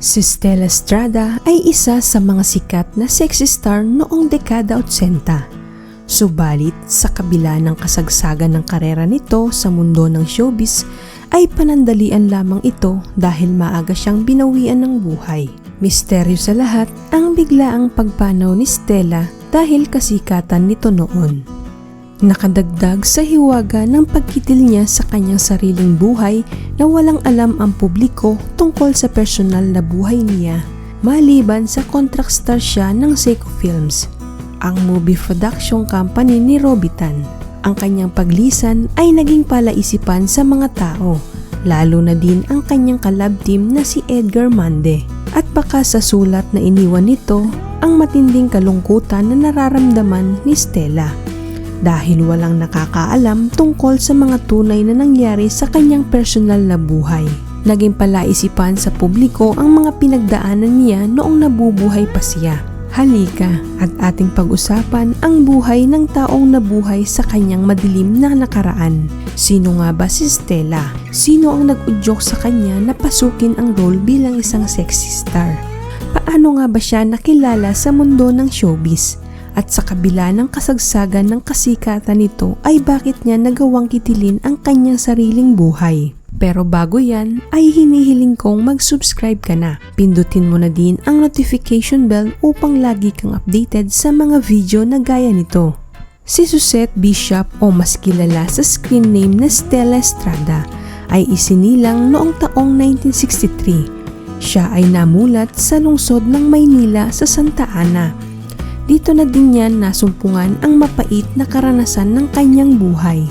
Si Stella Estrada ay isa sa mga sikat na sexy star noong dekada 80. Subalit sa kabila ng kasagsagan ng karera nito sa mundo ng showbiz ay panandalian lamang ito dahil maaga siyang binawian ng buhay. Misteryo sa lahat ang biglaang pagpanaw ni Stella dahil kasikatan nito noon. Nakadagdag sa hiwaga ng pagkitil niya sa kanyang sariling buhay na walang alam ang publiko tungkol sa personal na buhay niya maliban sa contract star siya ng Seiko Films, ang movie production company ni Robitan. Ang kanyang paglisan ay naging palaisipan sa mga tao, lalo na din ang kanyang kalab team na si Edgar Mande. At baka sa sulat na iniwan nito ang matinding kalungkutan na nararamdaman ni Stella dahil walang nakakaalam tungkol sa mga tunay na nangyari sa kanyang personal na buhay. Naging palaisipan sa publiko ang mga pinagdaanan niya noong nabubuhay pa siya. Halika at ating pag-usapan ang buhay ng taong nabuhay sa kanyang madilim na nakaraan. Sino nga ba si Stella? Sino ang nag-udyok sa kanya na pasukin ang role bilang isang sexy star? Paano nga ba siya nakilala sa mundo ng showbiz? At sa kabila ng kasagsagan ng kasikatan nito ay bakit niya nagawang kitilin ang kanyang sariling buhay. Pero bago yan ay hinihiling kong mag-subscribe ka na. Pindutin mo na din ang notification bell upang lagi kang updated sa mga video na gaya nito. Si Susette Bishop o mas kilala sa screen name na Stella Estrada ay isinilang noong taong 1963. Siya ay namulat sa lungsod ng Maynila sa Santa Ana dito na din niya nasumpungan ang mapait na karanasan ng kanyang buhay.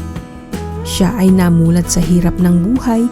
Siya ay namulat sa hirap ng buhay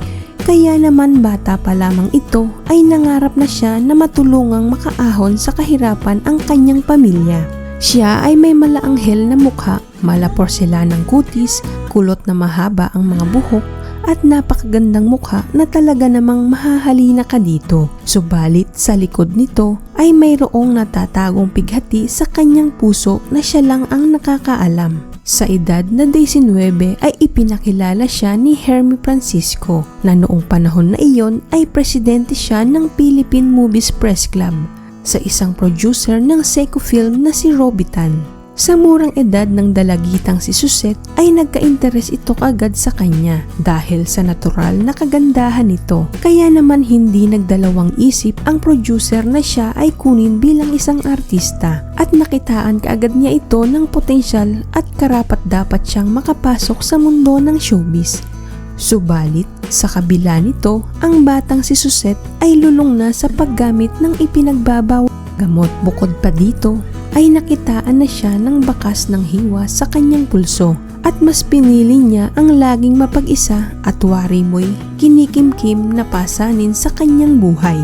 kaya naman bata pa lamang ito ay nangarap na siya na matulungang makaahon sa kahirapan ang kanyang pamilya. Siya ay may malaanghel na mukha, mala porselanang kutis, kulot na mahaba ang mga buhok, at napakagandang mukha na talaga namang mahahalina ka dito. Subalit sa likod nito ay mayroong natatagong pighati sa kanyang puso na siya lang ang nakakaalam. Sa edad na 19 ay ipinakilala siya ni Hermie Francisco na noong panahon na iyon ay presidente siya ng Philippine Movies Press Club sa isang producer ng Seiko Film na si Robitan. Sa murang edad ng dalagitang si Susette ay nagka-interes ito agad sa kanya dahil sa natural na kagandahan nito. Kaya naman hindi nagdalawang isip ang producer na siya ay kunin bilang isang artista at nakitaan kaagad niya ito ng potensyal at karapat dapat siyang makapasok sa mundo ng showbiz. Subalit, sa kabila nito, ang batang si Susette ay lulong na sa paggamit ng ipinagbabawal gamot. Bukod pa dito, ay nakitaan na siya ng bakas ng hiwa sa kanyang pulso at mas pinili niya ang laging mapag-isa at wari mo'y kinikimkim na pasanin sa kanyang buhay.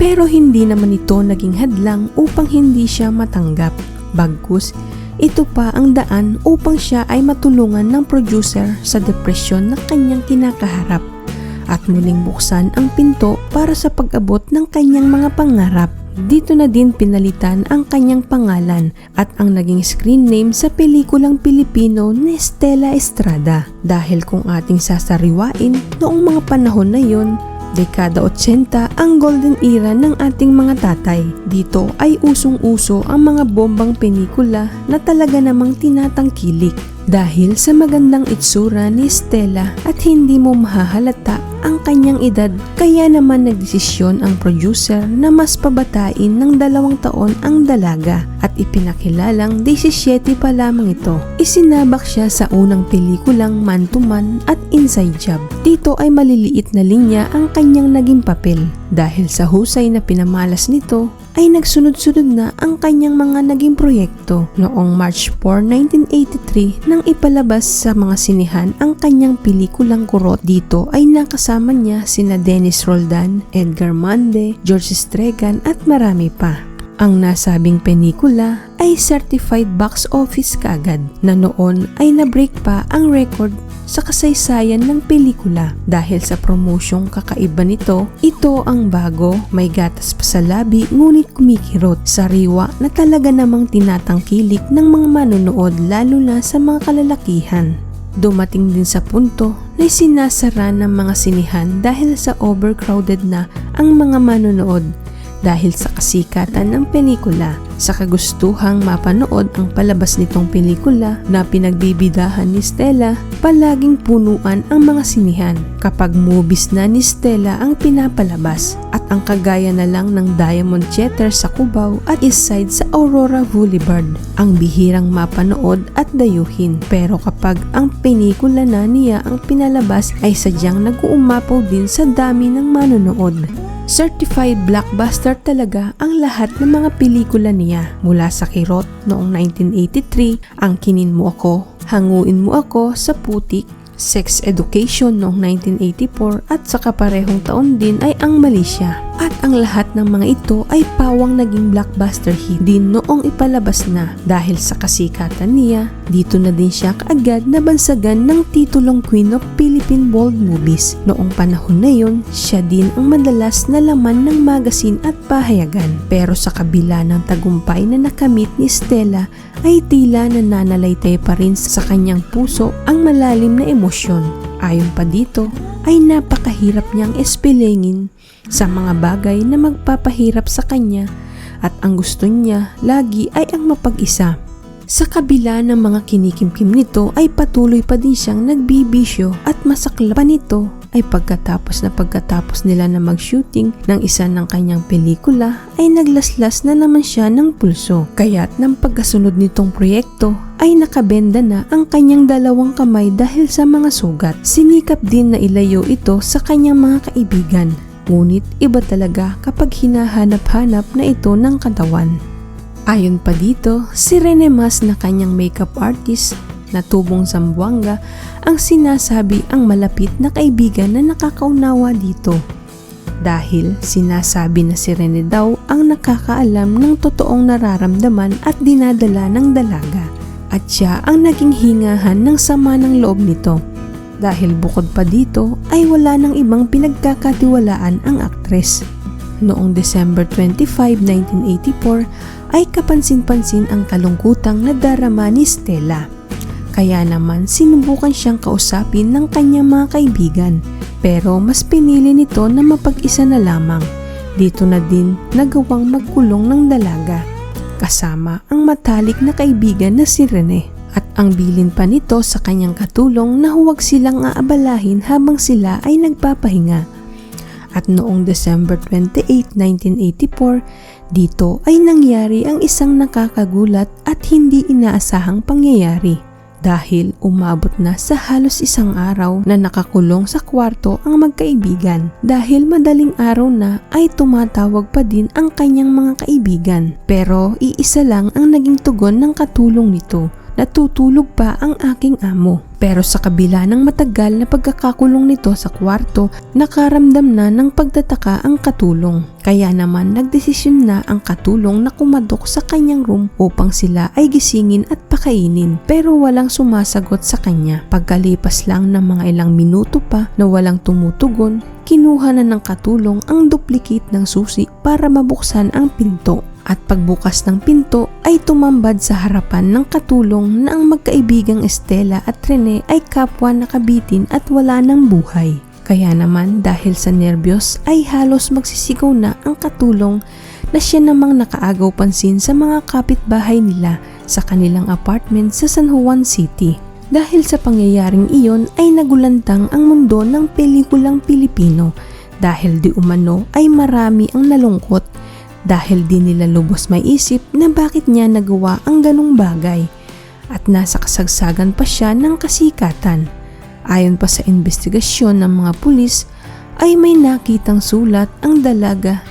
Pero hindi naman ito naging hadlang upang hindi siya matanggap. Bagkus, ito pa ang daan upang siya ay matulungan ng producer sa depresyon na kanyang kinakaharap at muling buksan ang pinto para sa pag-abot ng kanyang mga pangarap. Dito na din pinalitan ang kanyang pangalan at ang naging screen name sa pelikulang Pilipino ni Stella Estrada. Dahil kung ating sasariwain, noong mga panahon na yon, dekada 80 ang golden era ng ating mga tatay. Dito ay usong-uso ang mga bombang pelikula na talaga namang tinatangkilik. Dahil sa magandang itsura ni Stella at hindi mo mahahalata ang kanyang edad kaya naman nagdesisyon ang producer na mas pabatain ng dalawang taon ang dalaga at ipinakilalang 17 pa lamang ito. Isinabak siya sa unang pelikulang Man to Man at Inside Job. Dito ay maliliit na linya ang kanyang naging papel dahil sa husay na pinamalas nito ay nagsunod-sunod na ang kanyang mga naging proyekto. Noong March 4, 1983 nang ipalabas sa mga sinihan ang kanyang pelikulang kurot dito ay nakasama niya sina Dennis Roldan, Edgar Mande, George Stregan at marami pa. Ang nasabing pelikula ay certified box office kagad na noon ay na-break pa ang record sa kasaysayan ng pelikula dahil sa promosyong kakaiba nito, ito ang bago, may gatas pa sa labi ngunit kumikirot, sariwa na talaga namang tinatangkilik ng mga manonood lalo na sa mga kalalakihan. Dumating din sa punto na sinasara ng mga sinihan dahil sa overcrowded na ang mga manonood dahil sa kasikatan ng pelikula. Sa kagustuhang mapanood ang palabas nitong pelikula na pinagbibidahan ni Stella, palaging punuan ang mga sinihan kapag movies na ni Stella ang pinapalabas at ang kagaya na lang ng Diamond Theater sa Cubao at East Side sa Aurora Boulevard ang bihirang mapanood at dayuhin. Pero kapag ang pelikula na niya ang pinalabas ay sadyang nag-uumapaw din sa dami ng manonood. Certified blockbuster talaga ang lahat ng mga pelikula niya. Mula sa Kirot noong 1983, Ang Kinin Mo Ako, Hanguin Mo Ako sa Putik, Sex Education noong 1984 at sa kaparehong taon din ay ang Malaysia. At ang lahat ng mga ito ay pawang naging blockbuster hit din noong ipalabas na dahil sa kasikatan niya, dito na din siya kaagad nabansagan ng titulong Queen of Philippine World Movies. Noong panahon na yun, siya din ang madalas na laman ng magazine at pahayagan. Pero sa kabila ng tagumpay na nakamit ni Stella ay tila nananalaytay pa rin sa kanyang puso ang malalim na emosyon. Ayon pa dito, ay napakahirap niyang espelengin sa mga bagay na magpapahirap sa kanya at ang gusto niya lagi ay ang mapag-isa. Sa kabila ng mga kinikimkim nito ay patuloy pa din siyang nagbibisyo at masakla nito ay pagkatapos na pagkatapos nila na mag-shooting ng isa ng kanyang pelikula ay naglaslas na naman siya ng pulso. Kaya't ng pagkasunod nitong proyekto ay nakabenda na ang kanyang dalawang kamay dahil sa mga sugat. Sinikap din na ilayo ito sa kanyang mga kaibigan. Ngunit iba talaga kapag hinahanap-hanap na ito ng katawan. Ayon pa dito, si Rene Mas na kanyang makeup artist na tubong Zamboanga ang sinasabi ang malapit na kaibigan na nakakaunawa dito. Dahil sinasabi na si Rene daw ang nakakaalam ng totoong nararamdaman at dinadala ng dalaga at siya ang naging hingahan ng sama ng loob nito. Dahil bukod pa dito ay wala ng ibang pinagkakatiwalaan ang aktres. Noong December 25, 1984 ay kapansin-pansin ang kalungkutang nadarama ni Stella. Kaya naman sinubukan siyang kausapin ng kanyang mga kaibigan pero mas pinili nito na mapag-isa na lamang. Dito na din nagawang magkulong ng dalaga kasama ang matalik na kaibigan na si Rene at ang bilin pa nito sa kanyang katulong na huwag silang aabalahin habang sila ay nagpapahinga. At noong December 28, 1984, dito ay nangyari ang isang nakakagulat at hindi inaasahang pangyayari dahil umabot na sa halos isang araw na nakakulong sa kwarto ang magkaibigan. Dahil madaling araw na ay tumatawag pa din ang kanyang mga kaibigan. Pero iisa lang ang naging tugon ng katulong nito natutulog pa ang aking amo. Pero sa kabila ng matagal na pagkakakulong nito sa kwarto, nakaramdam na ng pagtataka ang katulong. Kaya naman nagdesisyon na ang katulong na kumadok sa kanyang room upang sila ay gisingin at pakainin pero walang sumasagot sa kanya. Pagkalipas lang ng mga ilang minuto pa na walang tumutugon, kinuha na ng katulong ang duplicate ng susi para mabuksan ang pinto at pagbukas ng pinto ay tumambad sa harapan ng katulong na ang magkaibigang Estela at Rene ay kapwa nakabitin at wala ng buhay. Kaya naman dahil sa nervyos ay halos magsisigaw na ang katulong na siya namang nakaagaw pansin sa mga kapitbahay nila sa kanilang apartment sa San Juan City. Dahil sa pangyayaring iyon ay nagulantang ang mundo ng pelikulang Pilipino dahil di umano ay marami ang nalungkot dahil di nila lubos may isip na bakit niya nagawa ang ganong bagay at nasa kasagsagan pa siya ng kasikatan. Ayon pa sa investigasyon ng mga pulis ay may nakitang sulat ang dalaga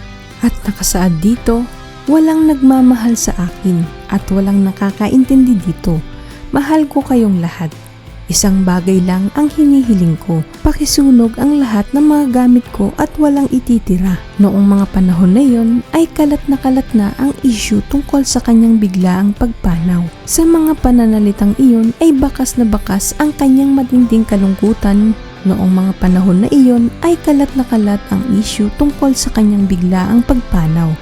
at nakasaad dito, walang nagmamahal sa akin at walang nakakaintindi dito. Mahal ko kayong lahat. Isang bagay lang ang hinihiling ko, pakisunog ang lahat ng mga gamit ko at walang ititira. Noong mga panahon na yon ay kalat na kalat na ang issue tungkol sa kanyang biglaang pagpanaw. Sa mga pananalitang iyon ay bakas na bakas ang kanyang matinding kalungkutan Noong mga panahon na iyon ay kalat na kalat ang issue tungkol sa kanyang biglaang pagpanaw.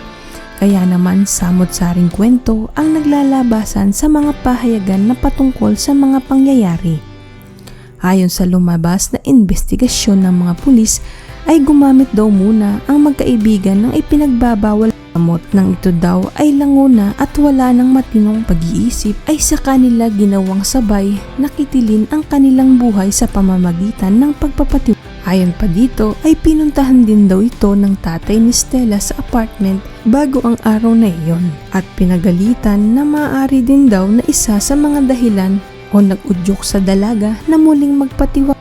Kaya naman samot-saring kwento ang naglalabasan sa mga pahayagan na patungkol sa mga pangyayari. Ayon sa lumabas na investigasyon ng mga pulis ay gumamit daw muna ang magkaibigan ng ipinagbabawal Amot nang ito daw ay languna at wala ng matinong pag-iisip ay sa kanila ginawang sabay nakitilin ang kanilang buhay sa pamamagitan ng pagpapatiw. Ayon pa dito ay pinuntahan din daw ito ng tatay ni Stella sa apartment bago ang araw na iyon at pinagalitan na maaari din daw na isa sa mga dahilan o nag-udyok sa dalaga na muling magpatiwala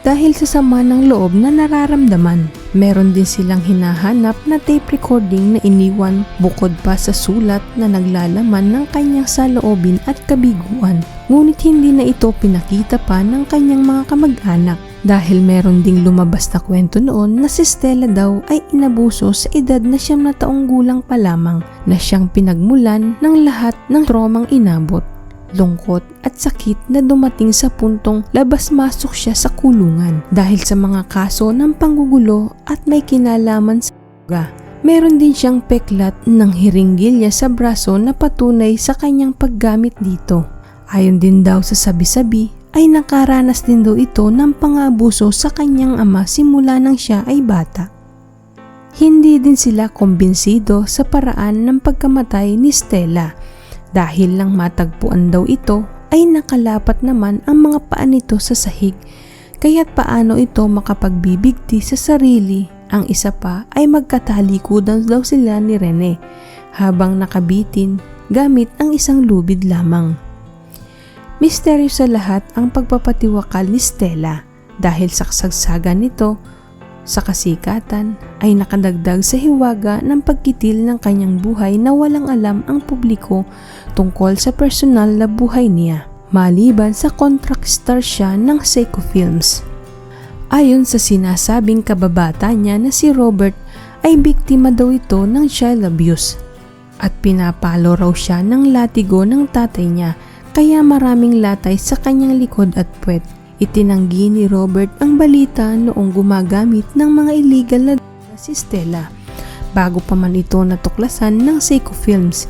dahil sa sama ng loob na nararamdaman. Meron din silang hinahanap na tape recording na iniwan bukod pa sa sulat na naglalaman ng kanyang saloobin at kabiguan. Ngunit hindi na ito pinakita pa ng kanyang mga kamag-anak dahil meron ding lumabas na kwento noon na si Stella daw ay inabuso sa edad na siyam na taong gulang pa lamang na siyang pinagmulan ng lahat ng tromang inabot lungkot at sakit na dumating sa puntong labas-masok siya sa kulungan dahil sa mga kaso ng panggugulo at may kinalaman sa droga. Meron din siyang peklat ng hiringgilya sa braso na patunay sa kanyang paggamit dito. Ayon din daw sa sabi-sabi ay nakaranas din daw ito ng pangabuso sa kanyang ama simula nang siya ay bata. Hindi din sila kumbinsido sa paraan ng pagkamatay ni Stella dahil lang matagpuan daw ito ay nakalapat naman ang mga paa nito sa sahig kaya't paano ito makapagbibigti sa sarili. Ang isa pa ay magkatalikudan daw sila ni Rene habang nakabitin gamit ang isang lubid lamang. Misteryo sa lahat ang pagpapatiwakal ni Stella dahil sa kasagsagan nito sa kasikatan ay nakadagdag sa hiwaga ng pagkitil ng kanyang buhay na walang alam ang publiko tungkol sa personal na buhay niya maliban sa contract star siya ng Seiko Films. Ayon sa sinasabing kababata niya na si Robert ay biktima daw ito ng child abuse at pinapalo raw siya ng latigo ng tatay niya kaya maraming latay sa kanyang likod at puwet. Itinanggi ni Robert ang balita noong gumagamit ng mga illegal na si Stella bago pa man ito natuklasan ng Seiko Films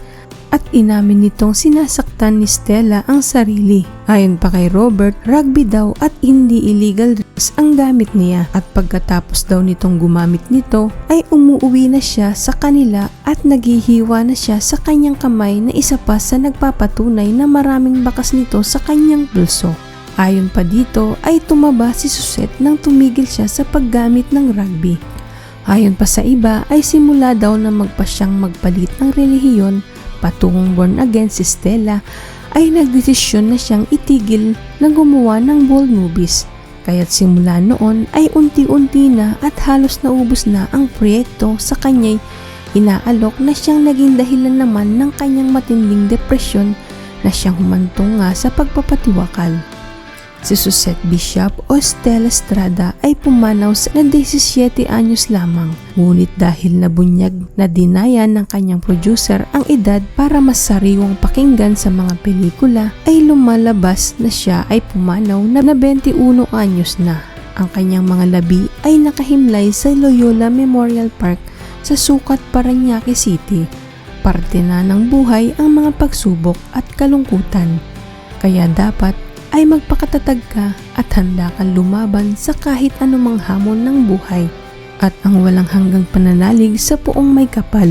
at inamin nitong sinasaktan ni Stella ang sarili. Ayon pa kay Robert, rugby daw at hindi illegal drugs ang gamit niya at pagkatapos daw nitong gumamit nito ay umuwi na siya sa kanila at naghihiwa na siya sa kanyang kamay na isa pa sa nagpapatunay na maraming bakas nito sa kanyang bulso. Ayon pa dito ay tumaba si Suset nang tumigil siya sa paggamit ng rugby. Ayon pa sa iba ay simula daw na magpasyang magpalit ng relihiyon patungong born again si Stella ay nagdesisyon na siyang itigil na gumawa ng bold movies. Kaya't simula noon ay unti-unti na at halos naubos na ang proyekto sa kanya'y inaalok na siyang naging dahilan naman ng kanyang matinding depresyon na siyang humantong nga sa pagpapatiwakal. Si Susette Bishop o Stella Estrada ay pumanaw sa na 17 anyos lamang. Ngunit dahil nabunyag na dinaya ng kanyang producer ang edad para mas sariwang pakinggan sa mga pelikula ay lumalabas na siya ay pumanaw na 21 anyos na. Ang kanyang mga labi ay nakahimlay sa Loyola Memorial Park sa Sukat, Paranaque City. Parte na ng buhay ang mga pagsubok at kalungkutan. Kaya dapat ay magpakatatag ka at handa kang lumaban sa kahit anumang hamon ng buhay at ang walang hanggang pananalig sa puong may kapal.